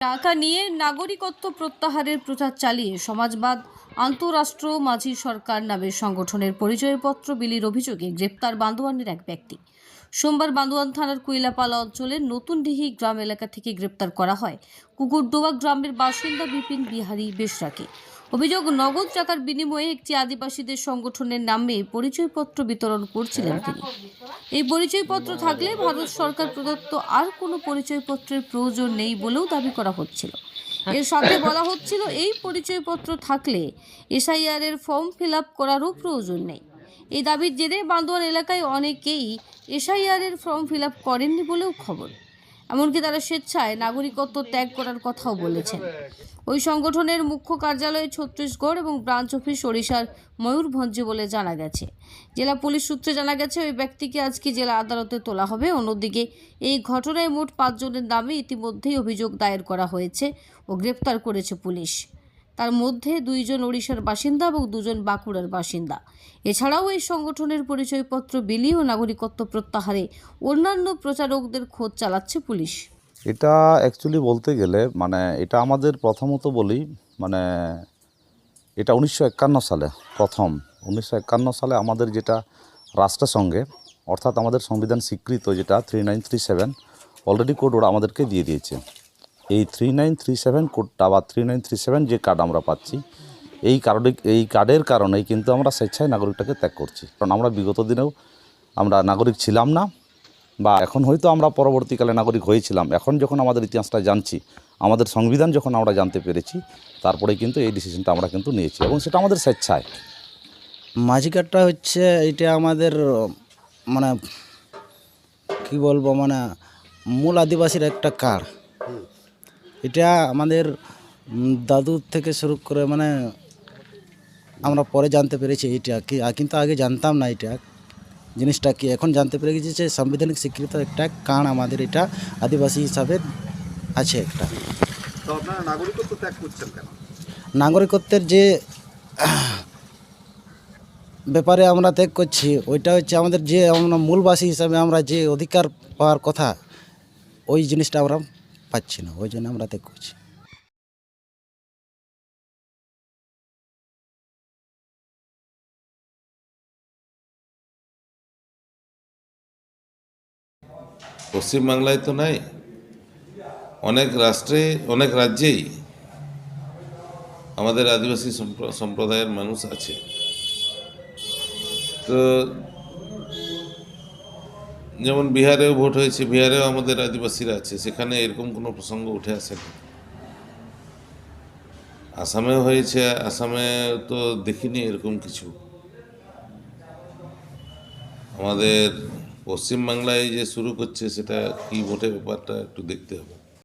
টাকা নিয়ে নাগরিকত্ব প্রত্যাহারের প্রচার চালিয়ে সমাজবাদ, আন্তঃরাষ্ট্র, মাঝি সরকার নামের সংগঠনের পরিচয়পত্র বিলির অভিযোগে গ্রেপ্তার বান্দোয়ানের এক ব্যক্তি। সোমবার বান্দোয়ান থানার কুইলাপালা অঞ্চলের নতুন ডিহি গ্রাম এলাকা থেকে গ্রেপ্তার করা হয়। কুকুরডোবা গ্রামের বাসিন্দা বিপিন বিহারী বেশরাকে অভিযোগ, নগদ টাকার বিনিময়ে একটি আদিবাসীদের সংগঠনের নামে পরিচয়পত্র বিতরণ করছিলেন তিনি। এই পরিচয়পত্র থাকলে ভারত সরকার প্রদত্ত আর কোনো পরিচয়পত্রের প্রয়োজন নেই বলেও দাবি করা হচ্ছিল। এর সাথে বলা হচ্ছিল, এই পরিচয়পত্র থাকলে এসআইআর এর ফর্ম ফিল আপ করারও প্রয়োজন নেই। এই দাবির জেরে বান্দোয়ান এলাকায় অনেকেই এসআইআর এর ফর্ম ফিল আপ করেননি বলেও খবর। এমনকি তারা স্বেচ্ছায় নাগরিকত্ব ত্যাগ করার কথাও বলেছেন। ওই সংগঠনের মুখ্য কার্যালয় ছত্তিশগড় এবং ব্রাঞ্চ অফিস ওড়িশার ময়ূরভঞ্জে বলে জানা গেছে। জেলা পুলিশ সূত্রে জানা গেছে, ওই ব্যক্তিকে আজকে জেলা আদালতে তোলা হবে। অন্যদিকে, এই ঘটনায় মোট পাঁচজনের নামে ইতিমধ্যেই অভিযোগ দায়ের করা হয়েছে ও গ্রেপ্তার করেছে পুলিশ। তার মধ্যে দুইজন ওড়িশার বাসিন্দা এবং দুজন বাঁকুড়ার বাসিন্দা। এছাড়াও এই সংগঠনের পরিচয়পত্র, বিলি ও নাগরিকত্ব প্রত্যাহারে অন্যান্য প্রচারকদের খোঁজ চালাচ্ছে পুলিশ। এটা অ্যাকচুয়ালি বলতে গেলে মানে এটা আমাদের প্রথমত বলি মানে এটা উনিশশো একান্ন সালে, প্রথম। উনিশশো একান্ন সালে আমাদের যেটা রাষ্ট্রসংঘে, অর্থাৎ আমাদের সংবিধান স্বীকৃত যেটা three nine three seven already code ওরা আমাদেরকে দিয়ে দিয়েছে। এই থ্রি নাইন থ্রি সেভেন কোডটা বা থ্রি নাইন থ্রি সেভেন যে কার্ড আমরা পাচ্ছি এই কারণে এই কার্ডের কারণেই কিন্তু আমরা স্বেচ্ছায় নাগরিকটাকে ত্যাগ করছি। কারণ আমরা বিগত দিনেও আমরা নাগরিক ছিলাম না বা এখন হয়তো আমরা পরবর্তীকালে নাগরিক হয়েছিলাম। এখন যখন আমাদের ইতিহাসটা জানছি আমাদের সংবিধান যখন আমরা জানতে পেরেছি তারপরে কিন্তু এই ডিসিশনটা আমরা কিন্তু নিয়েছি এবং সেটা আমাদের স্বেচ্ছায়। মাঝি কার্ডটা হচ্ছে এটা আমাদের মানে কি বলব মানে মূল আদিবাসীর একটা কার্ড এটা আমাদের দাদুর থেকে শুরু করে মানে আমরা পরে জানতে পেরেছি এইটা কি কিন্তু আগে জানতাম না এটা। জিনিসটা কি এখন জানতে পেরে গেছি যে সাংবিধানিক স্বীকৃত একটা কান আমাদের এটা আদিবাসী হিসাবে আছে একটা। নাগরিকত্বের যে ব্যাপারে আমরা ত্যাগ করছি ওইটা হচ্ছে আমাদের যে আমরা মূলবাসী হিসাবে আমরা যে অধিকার পাওয়ার কথা ওই জিনিসটা আমরা পাচ্ছি না, ওই জন্য আমরা ত্যাগ করছি। পশ্চিমবাংলায় তো নাই, অনেক রাষ্ট্রে, অনেক রাজ্যেই আমাদের আদিবাসী সম্প্র- সম্প্রদায়ের মানুষ আছে। তো যেমন বিহারেও ভোট হয়েছে, বিহারেও আমাদের আদিবাসীরা আছে, সেখানে এরকম কোনো প্রসঙ্গ উঠে আসে না। আসামেও হয়েছে, আসামে তো দেখিনি এরকম কিছু। আমাদের পশ্চিমবাংলায় যে শুরু করছে, সেটা কি ভোটের ব্যাপারটা একটু দেখতে হবে।